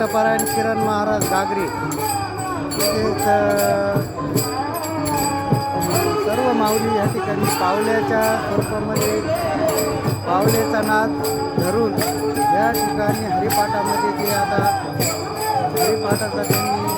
केला किरण महाराज गागरे तसेच सर्व माऊली या ठिकाणी पावल्याच्या स्वरूपामध्ये पावलेचा नाद धरून या ठिकाणी हरिपाठामध्ये ते आता हरिपाठाचा त्यांनी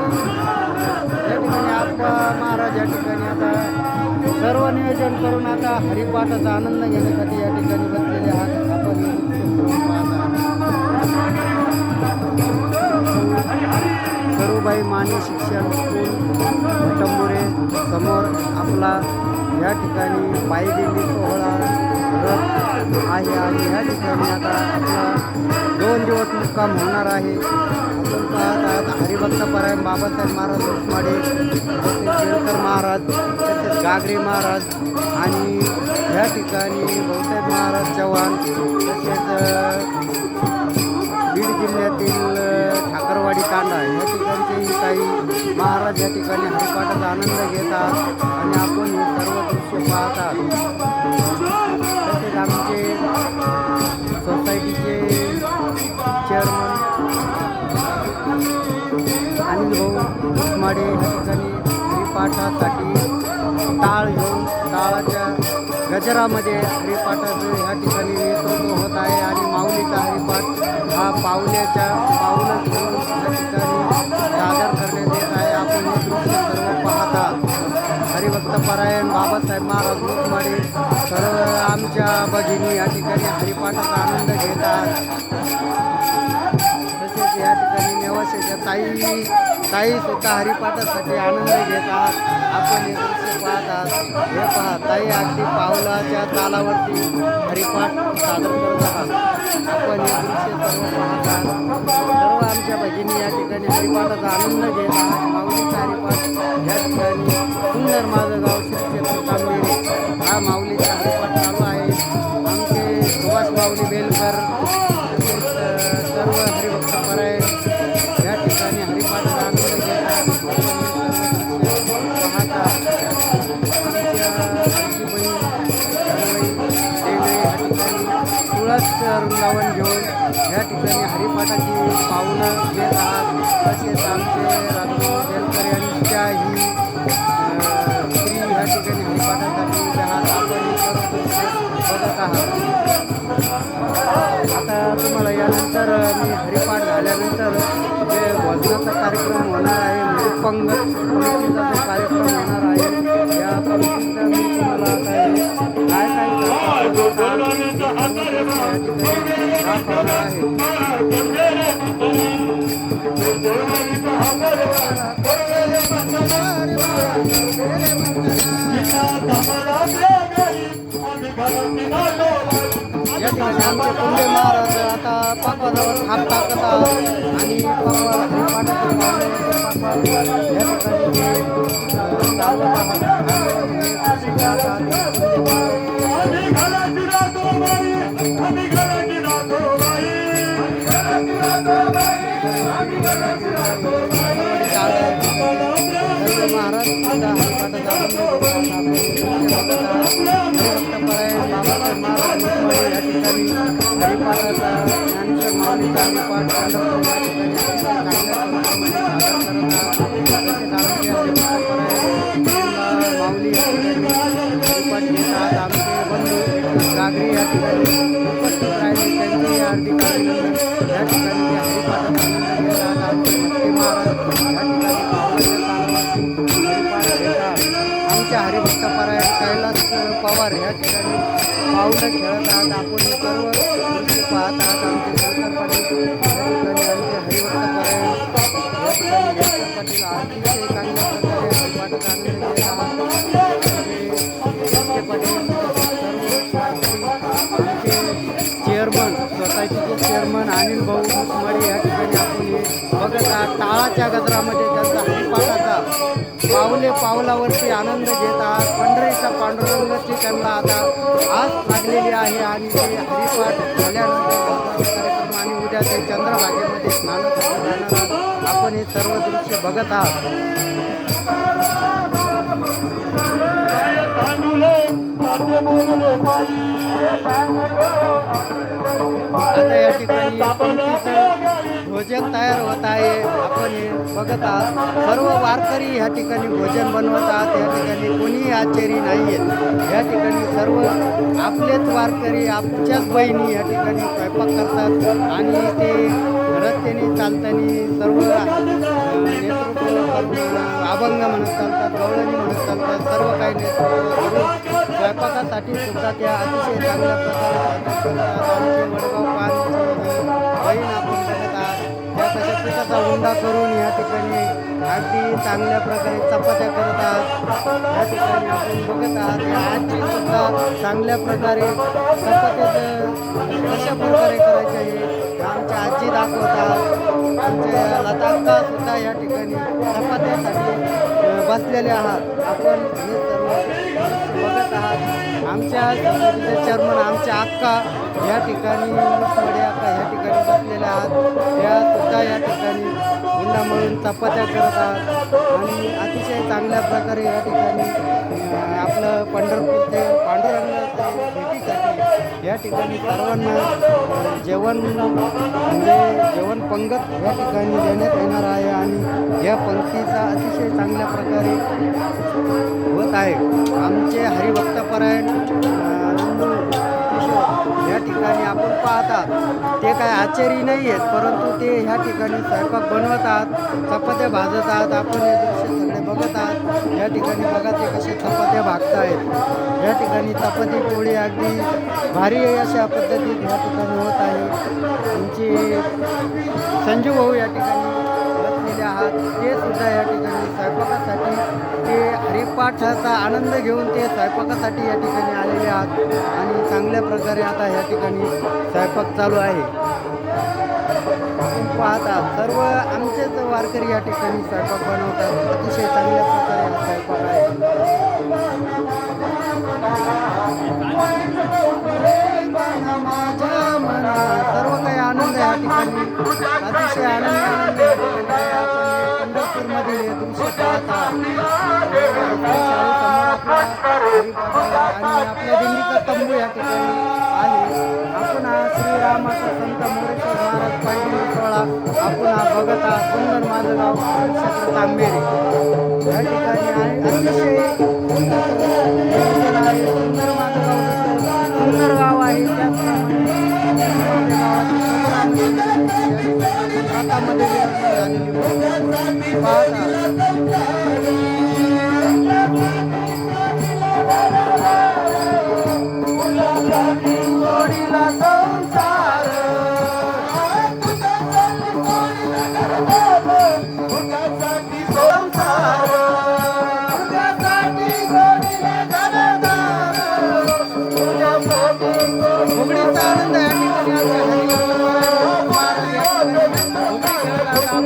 या ठिकाणी महाराज या ठिकाणी आता सर्व नियोजन करून आता हरिपाठाचा आनंद घेण्यासाठी या ठिकाणी बसलेले आहात. आपण सरूबाई माने शिक्षण स्कूल टंबुरे समोर आपला या ठिकाणी पायदिंडी सोहळा रथ आहे. आणि या ठिकाणी आता आपला दोन दिवस मुक्काम होणार आहे. आपण पाहत आहात हरिभक्त परायण बाबासाहेब महाराज उस्माडे तसेच केळकर महाराज तसेच गागरे महाराज आणि ह्या ठिकाणी भाऊसाहेब महाराज चव्हाण तसेच बीड जिल्ह्यातील ठाकरवाडी तांडा या ठिकाणचेही काही महाराज या ठिकाणी हरिपाठाचा आनंद घेतात आणि आपण हे सर्व दृश्य पाहतात. तसेच आमचे सोसायटीचे भाऊ या ठिकाणी हरिपाठासाठी टाळ घेऊन टाळाच्या गजरामध्ये हरिपाठाचं ह्या ठिकाणी नेतृत्व होत आहे आणि माऊलीचा हरिपाठ हा पाहुण्याच्या पाऊलच घेऊन या ठिकाणी सादर करण्यात येत आहे. आपण हे दृश्य सर्व पाहता. हरिभक्त परायण बाबासाहेब महाराज मुखमाडे सर्व आमच्या भगिनी या ठिकाणी हरिपाठाचा आनंद घेतात. ताई ताई स्वतः हरिपाठासाठी आनंद घेतात आपण हे दृश्य पाहतात हे पहा ताई अगदी पावलाच्या तालावरती हरिपाठ सादर करत आहात. आपण हे दृश्य सर्व पाहतात सर्व आमच्या भगिनी या ठिकाणी हरिपाठाचा आनंद घेत आहात. माऊलीचा हरिपाठ या ठिकाणी सुंदर माझं गाव श्री कामगिरी हा माऊलीचा हरिपाठ चालू आहे. आमचे सुभाष माऊली बेलकर सर्व हरिभक्त पराय बघत आहात आता तुम्हाला यानंतर मी हरिपाठ झाल्यानंतर जे भजनाचा कार्यक्रम होणार आहे म्हणजे पंग पंक्तीचा जो कार्यक्रम होणार आहे या पंक्तीचा मी तुम्हाला काय काय करतात या ठिकाणी आमचे कुंडे महाराज आता पापाजवळ हात टाकत आणि पापा या ठिकाणी ते, अ, चालवत आहात आणि हे जात आहात. कुंडे महाराज सर्व महाराज सुद्धा हरिपाठाचा आनंद घेत आहेत. आपण दृश्य बघत आहात. हरिभक्त परायण बाबासाहेब महाराज निस्मळे या ठिकाणी हरिपाठाचा ज्ञानेश्वर महाराज महाराज या ठिकाणी उपस्थित राहिले त्यांचे हार्दिक अभिनंदन या ठिकाणी पाहुणं खेळत हार्दिक आपण सर्व आहात गजरामध्ये त्यांचा हरिपाठाचा पावले पावलावरती आनंद घेत आहात. पंढरीचा पांडुरंगाची त्यांना आता आस लागलेली आहे आणि ते हरिपाठ झाल्यानंतर कार्यक्रम आणि उद्या ते चंद्रभागेमध्ये स्नान आपण हे सर्व दृश्य बघत आहात. आता या ठिकाणी पंक्तीचं भोजन तयार होत आहे. आपण हे बघत आहात. सर्व वारकरी या ठिकाणी भोजन बनवत आहात. या ठिकाणी कोणीही आश्चर्य नाही आहेत या ठिकाणी सर्व आपलेच वारकरी आपल्याच बहिणी या ठिकाणी स्वयंपाक करतात. आणि ते रस्त्याने चालताना सर्व अं, अभंग म्हणत चालतात गवळणी म्हणत चालतात सर्व काही नेतृत्व स्वयंपाकासाठी सुद्धा त्या अतिशय चांगल्या प्रकारे आमचे वडगाव बहीण आपण बघत आहात. त्या तशा पिठाचा हुंडा करून या ठिकाणी अगदी चांगल्या प्रकारे चपात्या करत आहात. या ठिकाणी आपण बघत आहात या आजी सुद्धा चांगल्या प्रकारे चपात्याचं कशा प्रकारे करायच्या आहे आजी दाखवतात. आमच्या लतांका सुद्धा या ठिकाणी चपात्यासाठी बसलेले आहात. आपण हे सर्व बघत आहात. आमच्या चर्मन चेअरमन आमच्या अक्का या ठिकाणी मुसमडे अक्का या ठिकाणी बसलेल्या आहात. त्या सुद्धा या ठिकाणी हुंडा म्हणून चपात्या करत आहात. आणि अतिशय चांगल्या प्रकारे या ठिकाणी आपलं पंढरपूर ते पांडुरंगाच्या भेटीसाठी या ठिकाणी सर्वांना जेवण म्हणजे जेवण पंगत या ठिकाणी देण्यात येणार आहे. आणि या पंक्तीचा अतिशय चांगल्या प्रकारे होत आहे. आमचे हरिभक्तपरायण ह्या या ठिकाणी आपण पाहतात. ते काय आश्चर्य नाही आहेत परंतु ते ह्या ठिकाणी स्वयंपाक बनवत आहात चपात्या भाजत आहात आपण हे दृश्य सगळे बघत आहात. या ठिकाणी बघा ते कसे चपात्या भागत आहेत या ठिकाणी चपाती पोळी अगदी भारी अशा पद्धतीत या ठिकाणी होत आहे. आमचे संजू भाऊ या ठिकाणी आलेले आहात. ते सुद्धा या ठिकाणी स्वयंपाकासाठी ते हरिपाठाचा आनंद घेऊन ते स्वयंपाकासाठी या ठिकाणी आलेले आहात. आणि चांगल्या प्रकारे आता या ठिकाणी स्वयंपाक चालू आहे. पाहतात पाहता सर्व आमचेच वारकरी या ठिकाणी स्वयंपाक बनवतात. अतिशय चांगल्या प्रकारे हा स्वयंपाक आहे. सर्व काही आनंद या ठिकाणी अतिशय आनंद. आणि आपल्या दिंडीचा तंबू या ठिकाणी आहे. आपण हा श्री दत्त मोरेश्वर महाराज पायरी सोहळा आपण हा बघत आहात. सुंदर माझं गाव क्षेत्र तांबेरे या ठिकाणी आहे. अतिशय सुंदर माझं गाव सुंदर गाव आहे. त्याचप्रमाणे हातामध्ये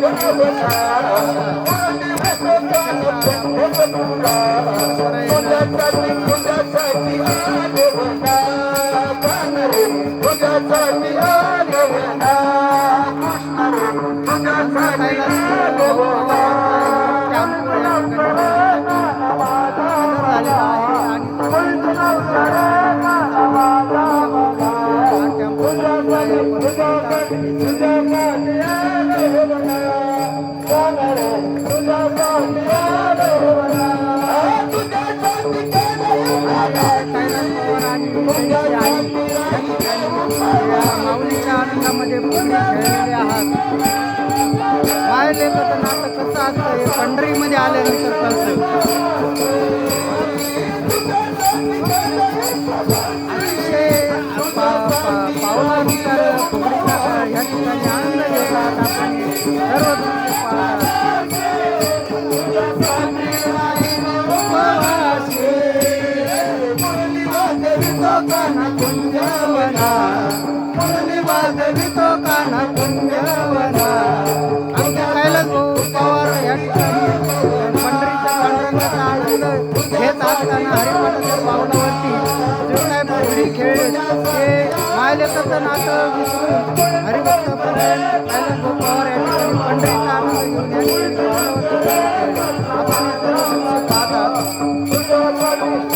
Sudama, Sudama, Sudama, आनंदामध्ये फुगडी खेळलेले आहात. माय लेखाचं नातं कसं असतं पंढरीमध्ये आल्यानंतर मायलेकाचं नातं विसरून हरिभक्तापर्यंत पवार या ठिकाणी पंढरीचा आनंद घेऊन आपण हे सर्व दृश्य